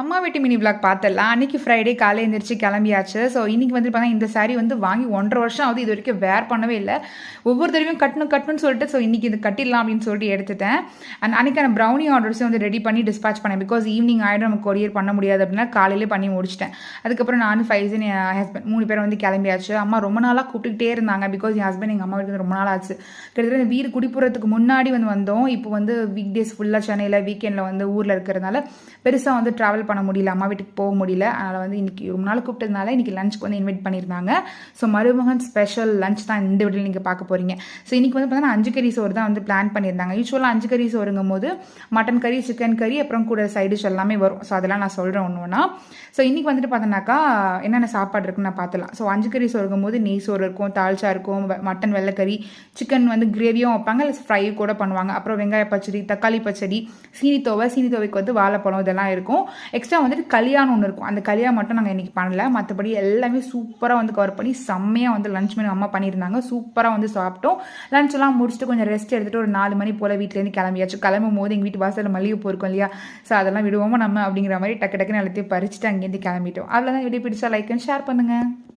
அம்மா வீட்டு mini vlog பார்த்துடலாம் அன்னைக்கு ஃப்ரைடே காலை எழுந்திரிச்சு கிளம்பியாச்சு. ஸோ இன்னைக்கு வந்து பார்த்தா இந்த saree வந்து வாங்கி ஒன்றரை வருஷம் ஆகுது. இது வரைக்கும் வேர் பண்ணவே இல்லை. ஒவ்வொரு தடவையும் கட்டணும் கட்டணும்னு சொல்லிட்டு ஸோ இன்றைக்கி இது கட்டிடலாம் அப்படின்னு சொல்லிட்டு எடுத்துட்டேன். அண்ட் அன்னைக்கான ப்ரௌனி ஆர்டர்ஸும் வந்து ரெடி பண்ணி டிஸ்பேச் பண்ணேன். பிகாஸ் ஈவினிங் ஆகிடும் நம்ம கொரியர் பண்ண முடியாது அப்படின்னா காலையிலே பண்ணி முடிச்சிட்டேன். அதுக்கப்புறம் நானும் ஃபைசன் என் ஹஸ்பண்ட் மூணு பேரும் வந்து கிளம்பியாச்சு. அம்மா ரொம்ப நாளாக கூப்பிட்டுக்கிட்டே இருந்தாங்க. பிகாஸ் என் ஹஸ்பண்ட் எங்கள் அம்மா வீட்டுக்கு ரொம்ப நாள் ஆச்சு. கிட்டத்தட்ட இந்த வீடு குடிப்புறதுக்கு முன்னாடி வந்து வந்தோம். இப்போ வந்து வீக் டேஸ் ஃபுல்லாக சென்னையில் வீக்கெண்டில் வந்து ஊரில் இருக்கிறதுனால பெருசாக வந்து ட்ராவல் பண்ண முடியல அம்மா வீட்டுக்கு போக முடியல. அதனால் வந்து இன்னைக்கு ரொம்ப நாள் கூப்பிட்டதுனால இன்னைக்கு லஞ்சுக்கு வந்து இன்வைட் பண்ணியிருந்தாங்க. ஸோ மருமகன் ஸ்பெஷல் லஞ்ச் தான் இந்த வீட்டில் நீங்கள் பார்க்க போகிறீங்க ஸோ இன்றைக்கி வந்து பார்த்தீங்கன்னா அஞ்சு கறி சோறு தான் வந்து பிளான் பண்ணியிருந்தாங்க. யூஸ்வலாக அஞ்சு கறி சோறுங்கும் போது மட்டன் கறி சிக்கன் கறி அப்புறம் கூட சைடு டிஷ் எல்லாமே வரும். ஸோ அதெல்லாம் நான் சொல்கிறேன் ஒன்று ஒன்றா ஸோ இன்றைக்கி வந்துட்டு பார்த்தோன்னாக்கா என்னென்ன சாப்பாடு இருக்குன்னு நான் பார்த்துலாம் ஸோ அஞ்சு கறி சோறுங்கும் போது நெய் சோறு இருக்கும் தால்ச்சா இருக்கும் மட்டன் வெள்ளைக்கறி சிக்கன் வந்து கிரேவியும் வைப்பாங்க இல்லை ஃப்ரை கூட பண்ணுவாங்க. அப்புறம் வெங்காய பச்சடி தக்காளி பச்சடி சீனி தோவை சீனி தோவைக்கு வந்து வாழைப்பழம் இதெல்லாம் இருக்கும். எக்ஸ்ட்ரா வந்துட்டு கல்யாணம் ஒன்று இருக்கும். அந்த கல்யாணம் மட்டும் நாங்கள் இன்றைக்கி பண்ணல. மற்றபடி எல்லாமே சூப்பராக வந்து கவர் பண்ணி செம்மையாக வந்து லஞ்ச் மெனு அம்மா பண்ணியிருந்தாங்க. சூப்பராக வந்து சாப்பிட்டோம். லஞ்செல்லாம் முடிச்சுட்டு கொஞ்சம் ரெஸ்ட் எடுத்துட்டு ஒரு நாலு மணி போல் வீட்டிலேருந்து கிளம்பியாச்சு. கிளம்பும் போது எங்கள் வீட்டு வாசலில் மல்லிகைப்பூ இருக்கும் இல்லையா? ஸோ அதெல்லாம் விடுவோமா நம்ம அப்படிங்கிற மாதிரி டக்கு டக்குன்னு எல்லாத்தையும் பறிச்சுட்டு அங்கேருந்து கிளம்பிட்டோம். அவ்வளோதான் வீடியோ பிடிச்சா லைக் அண்ட் ஷேர் பண்ணுங்கள்